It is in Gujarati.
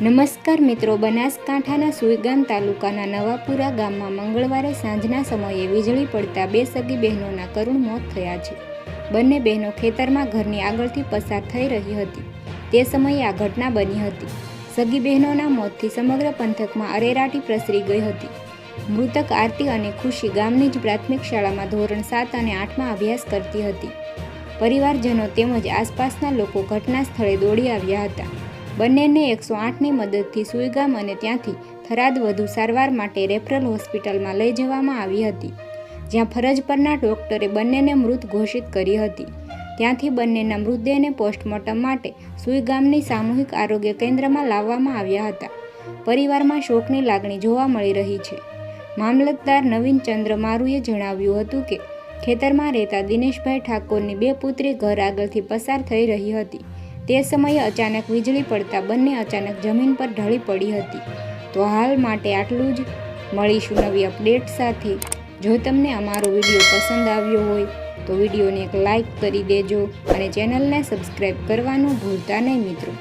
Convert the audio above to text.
નમસ્કાર મિત્રો, બનાસકાંઠાના સુઈગામ તાલુકાના નવાપુરા ગામમાં મંગળવારે સાંજના સમયે વીજળી પડતા બે સગી બહેનોના કરુણ મોત થયા છે. બંને બહેનો ખેતરમાં ઘરની આગળથી પસાર થઈ રહી હતી. તે સમયે આ ઘટના બની હતી. સગી બહેનોના મોતથી સમગ્ર પંથકમાં અરેરાટી પ્રસરી ગઈ હતી. મૃતક આરતી અને ખુશી ગામની જ પ્રાથમિક શાળામાં ધોરણ સાત અને આઠમાં અભ્યાસ કરતી હતી. પરિવારજનો તેમજ આસપાસના લોકો ઘટના સ્થળે દોડી આવ્યા હતા. બંનેને એકસો આઠની મદદથી સુઈગામ અને ત્યાંથી થરાદ વધુ સારવાર માટે રેફરલ હોસ્પિટલમાં લઈ જવામાં આવી હતી, જ્યાં ફરજ પરના ડોક્ટરે બંનેને મૃત ઘોષિત કરી હતી. ત્યાંથી બંનેના મૃતદેહને પોસ્ટમોર્ટમ માટે સુઈગામની સામૂહિક આરોગ્ય કેન્દ્રમાં લાવવામાં આવ્યા હતા. પરિવારમાં શોકની લાગણી જોવા મળી રહી છે. મામલતદાર નવીન ચંદ્ર મારુએ જણાવ્યું હતું કે, ખેતરમાં રહેતા દિનેશભાઈ ઠાકોરની બે પુત્રી ઘર આગળથી પસાર થઈ રહી હતી. તે સમયે અચાનક વીજળી પડતા બંને અચાનક જમીન પર ઢળી પડી હતી. તો હાલ માટે આટલું જ. મળીશું નવી અપડેટ સાથે. જો તમને અમારો વીડિયો પસંદ આવ્યો હોય, તો વિડીયોને એક લાઈક કરી દેજો અને ચેનલને સબસ્ક્રાઈબ કરવાનું ભૂલતા નહીં મિત્રો.